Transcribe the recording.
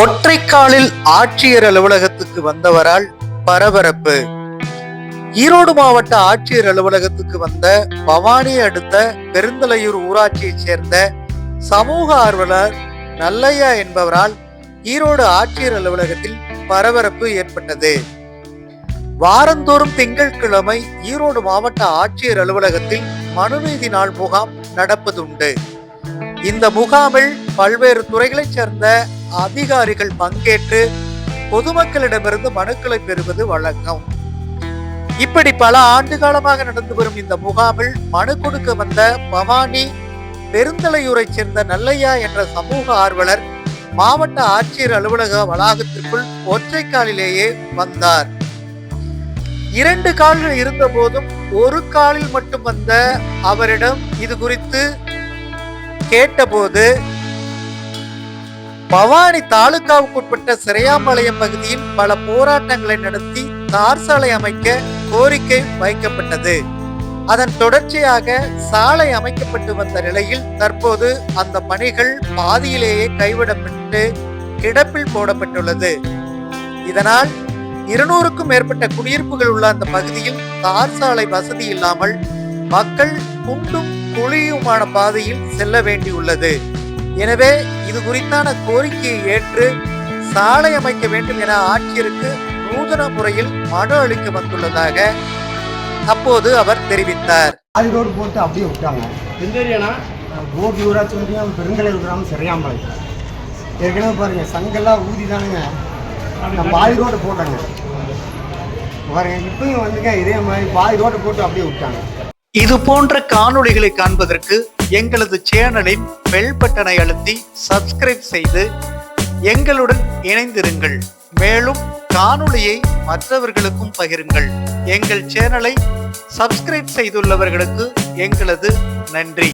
ஒற்றைக்காலில் ஆட்சியர் அலுவலகத்துக்கு வந்தவரால் பரபரப்பு. ஈரோடு மாவட்ட ஆட்சியர் அலுவலகத்துக்கு வந்த பவானி அடுத்த பெருந்தலையூர் ஊராட்சியைச் சேர்ந்த சமூக ஆர்வலர் நல்லையா என்பவரால் ஈரோடு ஆட்சியர் அலுவலகத்தில் பரபரப்பு ஏற்பட்டது. வாரந்தோறும் திங்கட்கிழமை ஈரோடு மாவட்ட ஆட்சியர் அலுவலகத்தில் மனுநீதி நாள் முகாம் நடப்பதுண்டு. இந்த முகாமில் பல்வேறு துறைகளைச் சேர்ந்த அதிகாரிகள் பங்கேற்று பொதுமக்களிடமிருந்து மனுக்களை பெறுவது வழக்கம். இப்படி பல ஆண்டு காலமாக நடந்து வரும் இந்த முகாமில் மனு கொடுக்க வந்த பவானி பெருந்தலையூரை சேர்ந்த நல்லையா என்ற சமூக ஆர்வலர் மாவட்ட ஆட்சியர் அலுவலக வளாகத்திற்குள் ஒற்றை காலிலேயே வந்தார். இரண்டு கால்கள் இருந்த போதும் ஒரு காலில் மட்டும் வந்த அவரிடம் இது குறித்து கேட்டபோது பவானி தாலுகாவுக்குட்பட்ட சிறையாம்பாளையம் பகுதியில் பல போராட்டங்களை நடத்தி தார் சாலை அமைக்க கோரிக்கை வைக்கப்பட்டது. அதன் தொடர்ச்சியாக சாலை அமைக்கப்பட்டு வந்த நிலையில் தற்போது அந்த பணிகள் பாதியிலேயே கைவிடப்பட்டு கிடப்பில் போடப்பட்டுள்ளது. இதனால் இருநூறுக்கும் மேற்பட்ட குடியிருப்புகள் உள்ள அந்த பகுதியில் தார் சாலை வசதி இல்லாமல் மக்கள் குண்டும் குழியுமான பாதையில் செல்ல வேண்டியுள்ளது. எனவே இது குறித்தான கோரிக்கையை ஏற்று சாலை அமைக்க வேண்டும் என ஆட்சியருக்கு நூதன முறையில் மனு அளிக்க வந்துள்ளதாக அப்போது அவர் தெரிவித்தார். அது ரோடு போட்டு அப்படியே விட்டாங்க. எந்த ஏரியாண்ணா? கோபி ஊராட்சி ஒன்றியம் பெருங்கலையூர் கிராமம் சிறையாம்பாளையம் ஏற்கனவே பாருங்க சங்கெல்லாம் ஊதி தானுங்க நான் பாதி ரோடு போட்டாங்க. பாருங்க இப்பயும் வந்துங்க இதே மாதிரி பாதி ரோட்டை போட்டு அப்படியே விட்டாங்க. இது போன்ற காணொளிகளை காண்பதற்கு எங்களது சேனலின் பெல் பட்டனை அழுத்தி சப்ஸ்கிரைப் செய்து எங்களுடன் இணைந்திருங்கள். மேலும் காணொளியை மற்றவர்களுக்கும் பகிருங்கள். எங்கள் சேனலை சப்ஸ்கிரைப் செய்துள்ளவர்களுக்கு எங்களது நன்றி.